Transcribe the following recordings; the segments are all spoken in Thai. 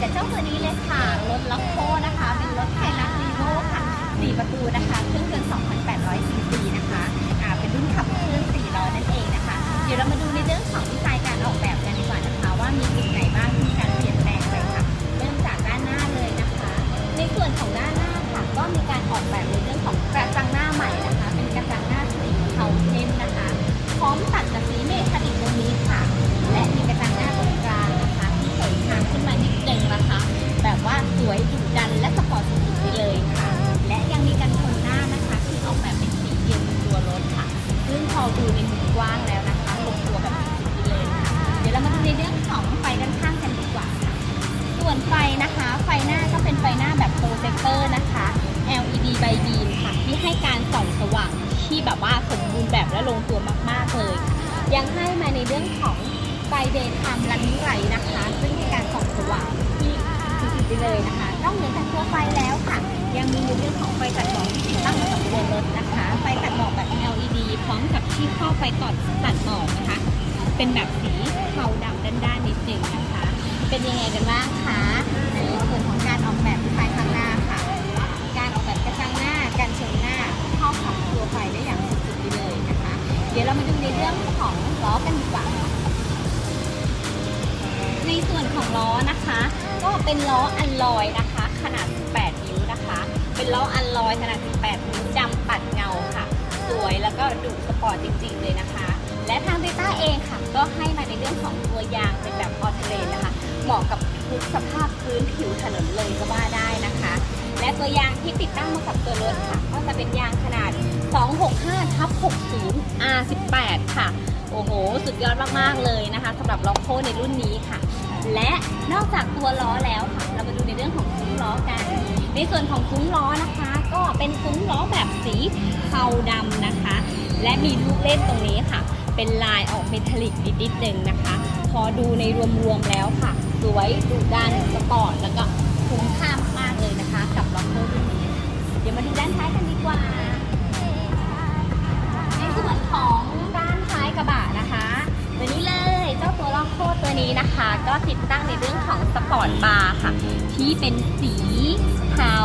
กับเจ้าตัวนี้เลยค่ะรถล็อกโค แบบว่าสมบูรณ์แบบและลงตัวมาก ๆ เลย ยังให้มาในเรื่องของไฟเดย์ทม์รันนิ่งไลท์นะคะ ซึ่งให้การส่องสว่างที่สุดๆไปเลยนะคะ นอกเหนือจากตัวไฟแล้วค่ะ ยังมีในเรื่องของไฟตัดหมอกที่ติดตั้งมากับตัวรถนะคะ ไฟตัดหมอกแบบ LED พร้อมกับที่ข้อไฟตัดตัดหมอกนะคะ เป็นแบบสีเทาดำด้านๆนิดนึงนะคะ เป็นยังไงกันบ้างคะในส่วนของการออกแบบ ดี๋ยวเรามาดูในเรื่องของล้อกันดีกว่า ในส่วนของล้อนะคะ ก็เป็นล้ออัลลอยนะคะ ขนาด 18 นิ้วนะคะ เป็นล้ออัลลอยขนาด 18 นิ้วดำปัดเงาค่ะ สวยแล้วก็ดูสปอร์ตจริงๆเลยนะคะ และทางเบต้าเองค่ะ ก็ให้มาในเรื่องของตัวยางเป็นแบบออเทเลนนะคะ เหมาะกับทุกสภาพพื้นผิวถนนเลยก็ว่าได้นะคะ และตัวยางที่ติดตั้งมากับตัวรถค่ะ ก็จะเป็นยางขนาด 265ทับ60 R18 ค่ะ โอ้โห สุดยอดมาก ๆ เลยนะคะสำหรับล็อกโคในรุ่นนี้ค่ะ และนอกจากตัวล้อแล้วค่ะ เรามาดูในเรื่องของซุ้มล้อกัน ในส่วนของซุ้มล้อนะคะ ก็เป็นซุ้มล้อแบบสีเทาดำนะคะ และมีลูกเล่นตรงนี้ค่ะ เป็นลายออกเมทัลลิกนิดๆนึงนะคะ พอดูในรวมๆแล้วค่ะ สวยดุดันสปอร์ตแล้วก็คุ้มค่ามากๆเลยนะคะ กับล็อกโครุ่นนี้ เดี๋ยวมาดูด้านท้ายกันดีกว่า ส่วนของด้านท้ายกระบะนะคะตัวนี้เลยเจ้าตัวล็อกโคตัวนี้นะคะ ก็ติดตั้งในเรื่องของสปอร์ตบาร์ค่ะ ที่เป็นสีเทา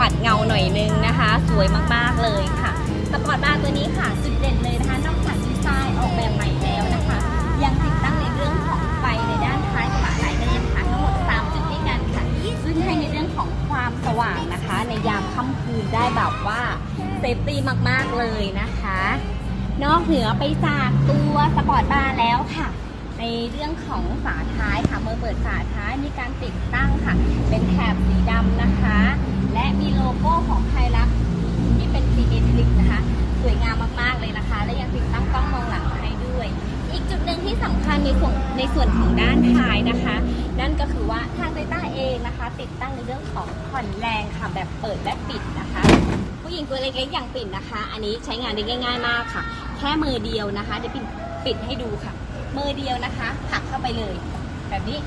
ปัดเงาหน่อยนึงนะคะ สวยมากๆเลยค่ะ สปอร์ตบาร์ตัวนี้ค่ะจุดเด่นเลยนะคะนอกจากดีไซน์ออกแบบใหม่แล้วนะคะ ยังติดตั้งในเรื่องของไฟในด้านท้ายกระบะหลายเลนค่ะทั้งหมด3จุดด้วยกันค่ะซึ่งให้ในเรื่องของความสว่างนะคะ ในยามค่ำคืนได้แบบว่าเซฟตี้มากๆเลยนะคะ นอกเหนือไปจากตัวสปอร์ตบาร์แล้วค่ะ ในเรื่องของฝาท้ายค่ะเมื่อเปิดฝาท้ายมีการติดตั้งค่ะ เป็นแถบสีดำนะคะ และมีโลโก้ของไทยรักที่เป็นสีเอทิลิกนะคะ สวยงามมากๆเลยนะคะ และยังติดตั้งกล้องมองหลังให้ด้วย อีกจุดหนึ่งที่สำคัญในส่วนในส่วนของด้านท้ายนะคะ นั่นก็คือว่าทางไตต้าเองนะคะ ติดตั้งในเรื่องของผ่อนแรงค่ะแบบเปิดและปิดนะคะผู้หญิงตัวเล็กๆอย่างปิ่นนะคะ อันนี้ใช้งานได้ง่าย ๆ มากค่ะ ค่มือเดียวนะคะเดี๋ยวปิ่นปิดให้ดูค่ะ มือเดียวนะคะผลักเข้าไปเลย แบบนี้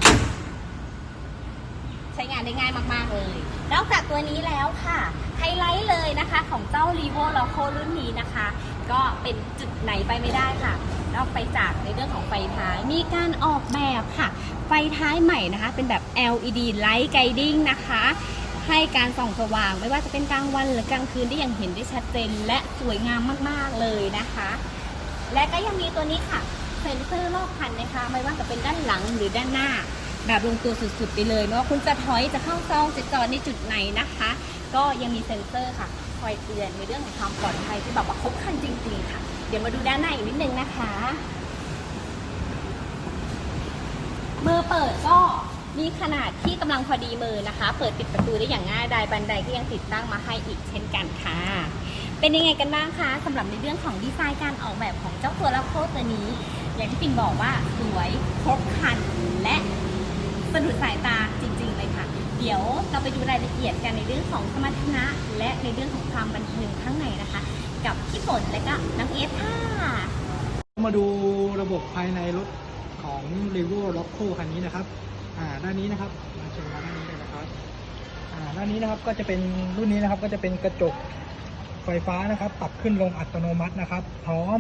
ใช้งานได้ง่ายมากๆเลยนอกจากตัวนี้แล้วค่ะไฮไลท์เลยนะคะ ของเจ้า r e v o l o c o รุ่นนี้นะคะ ก็เป็นจุดไหนไปไม่ได้ค่ะนอกไปจากในเรื่องของไฟท้าย มีการออกแบบค่ะ ไฟท้ายใหม่นะคะ เป็นแบบ LED Light Guiding นะคะ ให้การส่องสว่าง ไม่ว่าจะเป็นกลางวันหรือกลางคืนได้อย่างเห็นได้ชัดเจน และสวยงามมากๆเลยนะคะ และก็ยังมีตัวนี้ค่ะเซ็นเซอร์รอบคันนะคะ ไม่ว่าจะเป็นด้านหลังหรือด้านหน้า แบบลงตัวสุดๆไปเลยไม่ว่าคุณจะถอยจะเข้าซองจะจอดในจุดไหนนะคะ ก็ยังมีเซ็นเซอร์ค่ะคอยเตือนในเรื่องของความปลอดภัยที่แบบว่าครบคันจริงๆค่ะ เดี๋ยวมาดูด้านหน้าอีกนิดนึงนะคะ มือเปิดก็ มีขนาดที่กำลังพอดีมือนะคะ เปิดปิดประตูได้อย่างง่ายดายบันไดก็ยังติดตั้งมาให้อีกเช่นกันค่ะ เป็นยังไงกันบ้างคะสำหรับในเรื่องของดีไซน์การออกแบบของเจ้าตัวลาโคตัวนี้ อย่างที่ปิ่นบอกว่าสวยครบครันและสะดุดสายตาจริง ๆ เลยค่ะ เดี๋ยวเราไปดูรายละเอียดกันในเรื่องของสมรรถนะ และในเรื่องของความบันเทิงข้างในนะคะ กับพี่ฝนและก็น้องเอฟค่ะมาดูระบบภายในรถของ r e v o l o c o คันนี้นะครับ อ่าด้านนี้นะครับมาชมด้านนี้เลยนะครับอ่าด้านนี้นะครับก็จะเป็นรุ่นนี้นะครับก็จะเป็นกระจกไฟฟ้านะครับปรับขึ้นลงอัตโนมัตินะครับ พร้อม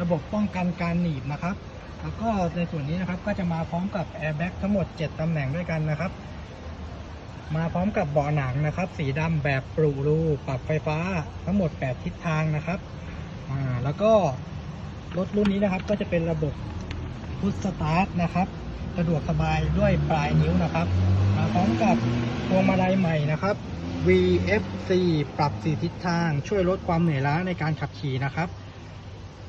ระบบป้องกันการหนีบนะครับ แล้วก็ในส่วนนี้นะครับก็จะมาพร้อมกับแอร์แบ็กทั้งหมด 7ตำแหน่งด้วยกันนะครับ มาพร้อมกับเบาะหนังนะครับ สีดำแบบปรูรูปรับไฟฟ้าทั้งหมด 8 ทิศทางนะครับอ่าแล้วก็รถรุ่นนี้นะครับก็จะเป็นระบบพุชสตาร์ทนะครับ สะดวกสบายด้วยปลายนิ้วนะครับมาพร้อมกับพวงมาลัยใหม่นะครับ VFC ปรับ4ทิศทางช่วยลดความเหนื่อยล้าในการขับขี่นะครับ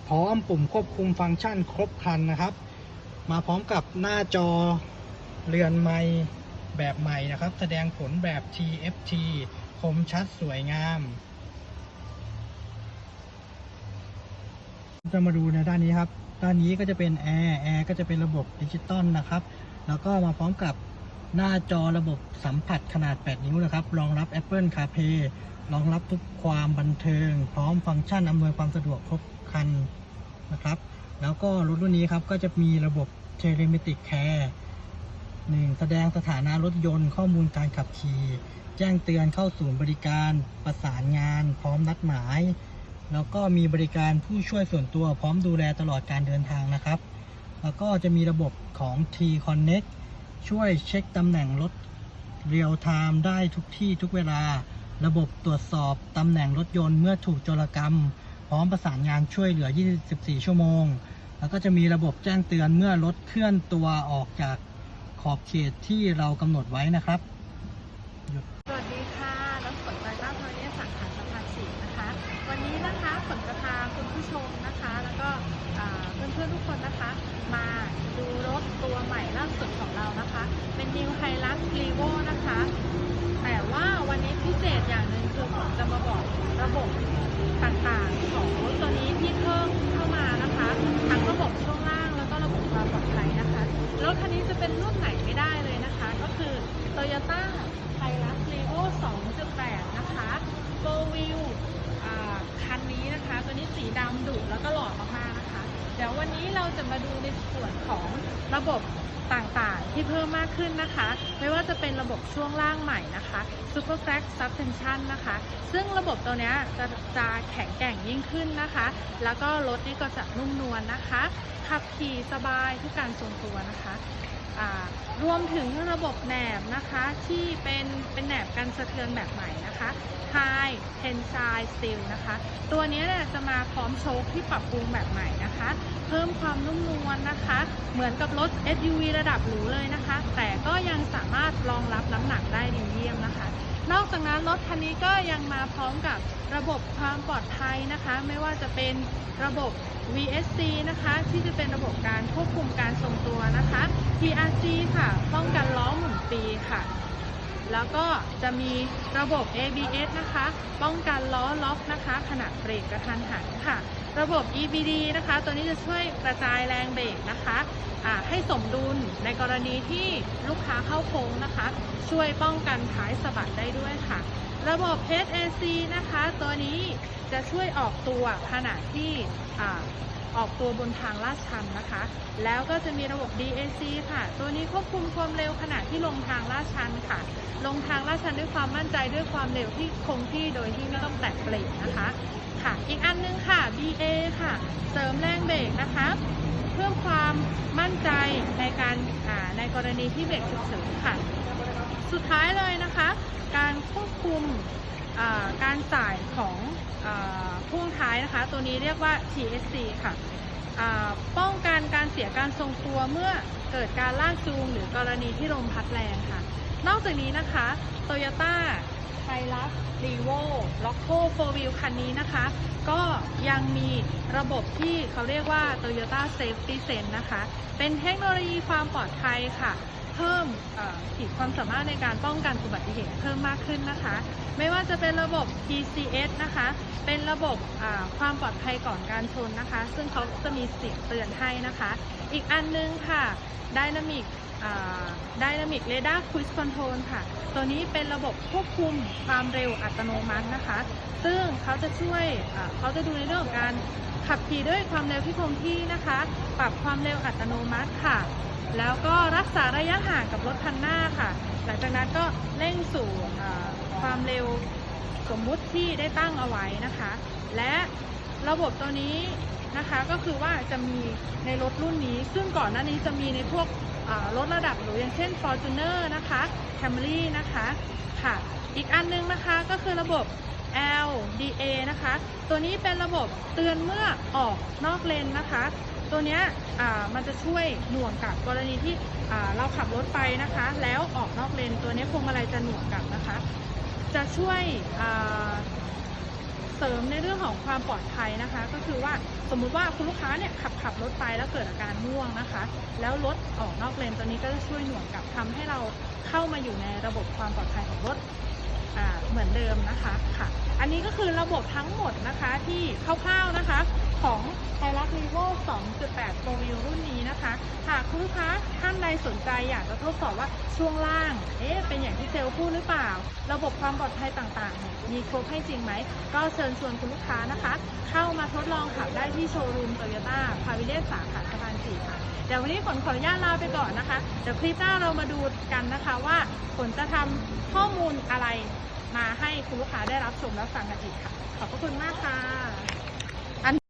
พร้อมปุ่มควบคุมฟังก์ชันครบครันนะครับ มาพร้อมกับหน้าจอเรือนไม้แบบใหม่นะครับ แสดงผลแบบ TFT คมชัดสวยงาม จะมาดูในด้านนี้ครับ ด้านนี้ก็จะเป็นแอร์แอร์ก็จะเป็นระบบดิจิตอลนะครับ แล้วก็มาพร้อมกับหน้าจอระบบสัมผัสขนาด 8 นิ้วนะครับ รองรับ Apple CarPlay รองรับทุกความบันเทิง พร้อมฟังก์ชันอำนวยความสะดวกครบครันนะครับ แล้วก็รถรุ่นนี้ครับก็จะมีระบบ Telematic Care หนึ่งแสดงสถานะรถยนต์ข้อมูลการขับขี่ แจ้งเตือนเข้าศูนย์บริการ ประสานงาน พร้อมนัดหมาย แล้วก็มีบริการผู้ช่วยส่วนตัวพร้อมดูแลตลอดการเดินทางนะครับ แล้วก็จะมีระบบของ T Connect ช่วยเช็คตำแหน่งรถเรียลไทม์ได้ทุกที่ทุกเวลา ระบบตรวจสอบตำแหน่งรถยนต์เมื่อถูกโจรกรรม พร้อมประสานงานช่วยเหลือ 24 ชั่วโมง แล้วก็จะมีระบบแจ้งเตือนเมื่อรถเคลื่อนตัวออกจากขอบเขตที่เรากำหนดไว้นะครับ สวัสดีค่ะน้ำฝนไตรต้าพลเนี่ยสังขารสะพานสีนะคะ วันนี้นะคะ ฝนจะพาคุณผู้ชมนะคะ แล้วก็อ่าเพื่อนๆทุกคนนะคะ มาดูรถตัวใหม่ล่าสุดของเรานะคะ เป็น New Hilux Revo นะคะ แต่ว่าวันนี้พิเศษอย่างหนึ่งคือผมจะมาบอกระบบต่างๆของรถตัวนี้ที่เพิ่มเข้ามานะคะทั้งระบบช่วงล่างแล้วก็ระบบความปลอดภัยนะคะรถคันนี้จะเป็นรุ่นไหนไม่ได้เลยนะคะ ก็คือ Toyota Hilux Revo 2.8 นะคะ Four Wheel คันนี้นะคะ ตัวนี้สีดำดุแล้วก็หล่อมากๆนะคะ เดี๋ยววันนี้เราจะมาดูในส่วนของระบบต่างๆ ที่เพิ่มมากขึ้นนะคะ ไม่ว่าจะเป็นระบบช่วงล่างใหม่นะคะ Super Flex Suspension นะคะ ซึ่งระบบตัวนี้จะจะแข็งแกร่งยิ่งขึ้นนะคะ แล้วก็รถนี่ก็จะนุ่มนวลนะคะ ขับขี่สบายทุกการทรงตัวนะคะ รวมถึงระบบแหนบนะคะที่เป็นเป็นแหนบกันสะเทือนแบบใหม่นะคะ High Tensile Steel นะคะ ตัวนี้เนี่ยจะมาพร้อมโชคที่ปรับปรุงแบบใหม่นะคะ เพิ่มความนุ่มนวลนะคะ เหมือนกับรถ SUV ระดับหรูเลยนะคะ แต่ก็ยังสามารถรองรับน้ำหนักได้ดีเยี่ยมนะคะ นอกจากนั้นรถคันนี้ก็ยังมาพร้อมกับระบบความปลอดภัยนะคะ ไม่ว่าจะเป็นระบบ VSC นะคะ ที่จะเป็นระบบการควบคุมการทรงตัวนะคะ TRC ค่ะ ป้องกันล้อหมุนปีค่ะ แล้วก็จะมีระบบ ABS นะคะ ป้องกันล้อล็อกนะคะ ขณะเบรกกระทันหันค่ะ ระบบ EBD นะคะ ตัวนี้จะช่วยกระจายแรงเบรกนะคะให้สมดุลในกรณีที่ลูกค้าเข้าโค้งนะคะ ช่วยป้องกันท้ายสะบัดได้ด้วยค่ะ ระบบ HAC นะคะ ตัวนี้จะช่วยออกตัวขณะที่อออกตัวบนทางลาดชันนะคะ แล้วก็จะมีระบบ DAC ค่ะ ตัวนี้ควบคุมความเร็วขณะที่ลงทางลาดชันค่ะ ลงทางลาดชันด้วยความมั่นใจด้วยความเร็วที่คงที่โดยที่ไม่ต้องแตะเบรกนะคะค่ะ อีกอันนึงค่ะ BA ค่ะ เสริมแรงเบรกนะคะ เพิ่มความมั่นใจในการ ในกรณีที่เบรกฉุกเฉินค่ะ สุดท้ายเลยนะคะ การควบคุมการจ่ายของอพ่วงท้ายนะคะ ตัวนี้เรียกว่า TSC ค่ะป้องกันการเสียการทรงตัวเมื่อเกิดการลากจูงหรือกรณีที่ลมพัดแรงค่ะ นอกจากนี้นะคะ Toyota Hilux Revo Loco 4 Wheel คันนี้นะคะ ก็ยังมีระบบที่เขาเรียกว่า Toyota Safety Sense นะคะ เป็นเทคโนโลยีความปลอดภัยค่ะ เพิ่มขีดความสามารถในการป้องกันอุบัติเหตุเพิ่มมากขึ้นนะคะ ไม่ว่าจะเป็นระบบ TCS นะคะ เป็นระบบความปลอดภัยก่อนการชนนะคะ ซึ่งเขาจะมีเสียงเตือนให้นะคะ อีกอันนึงค่ะ Dynamic อ่า Dynamic Radar Cruise Control ค่ะ ตัวนี้เป็นระบบควบคุมความเร็วอัตโนมัตินะคะ ซึ่งเขาจะช่วยเขาจะดูในเรื่องของการขับขี่ด้วยความเร็วที่คงที่นะคะ ปรับความเร็วอัตโนมัติค่ะ แล้วก็รักษาระยะห่างกับรถคันหน้าค่ะ หลังจากนั้นก็เร่งสู่ความเร็วสมมุติที่ได้ตั้งเอาไว้นะคะ และระบบตัวนี้นะคะก็คือว่าจะมีในรถรุ่นนี้ ซึ่งก่อนหน้านี้จะมีในพวกรถระดับหรูอย่างเช่น Fortuner นะคะ Camry นะคะค่ะ อีกอันนึงนะคะก็คือระบบ LDA นะคะ ตัวนี้เป็นระบบเตือนเมื่อออกนอกเลนนะคะ ตัวเนี้ยมันจะช่วยหน่วงกับกรณีที่เราขับรถไปนะคะ แล้วออกนอกเลนตัวนี้พวงมาลัยจะหน่วงกับนะคะ จะช่วยเสริมในเรื่องของความปลอดภัยนะคะ ก็คือว่าสมมุติว่าคุณลูกค้าเนี่ยขับขับรถไปแล้วเกิดอาการง่วงนะคะ แล้วรถออกนอกเลนตัวนี้ก็จะช่วยหน่วงกับทำให้เราเข้ามาอยู่ในระบบความปลอดภัยของรถเหมือนเดิมนะคะค่ะ อันนี้ก็คือระบบทั้งหมดนะคะที่คร่าวๆนะคะ ของไทรักรีโว2.8 Pro View รุ่นนี้นะคะ หากคุณลูกค้าท่านใดสนใจอยากจะทดสอบว่าช่วงล่าง เอ๊ะ เป็นอย่างที่เซลล์พูดหรือเปล่า ระบบความปลอดภัยต่างๆ มีครบให้จริงไหม ก็เชิญชวนคุณลูกค้านะคะ เข้ามาทดลองขับได้ที่โชว์รูมโตโยต้าพาวิเลสสาขาสะพานสี่ค่ะ เดี๋ยววันนี้ฝนขออนุญาตลาไปก่อนนะคะ เดี๋ยวคลิปหน้าเรามาดูกันนะคะว่าฝนจะทำข้อมูลอะไรมาให้คุณลูกค้าได้รับชมรับฟังกันอีกค่ะ ขอบพระคุณมากค่ะ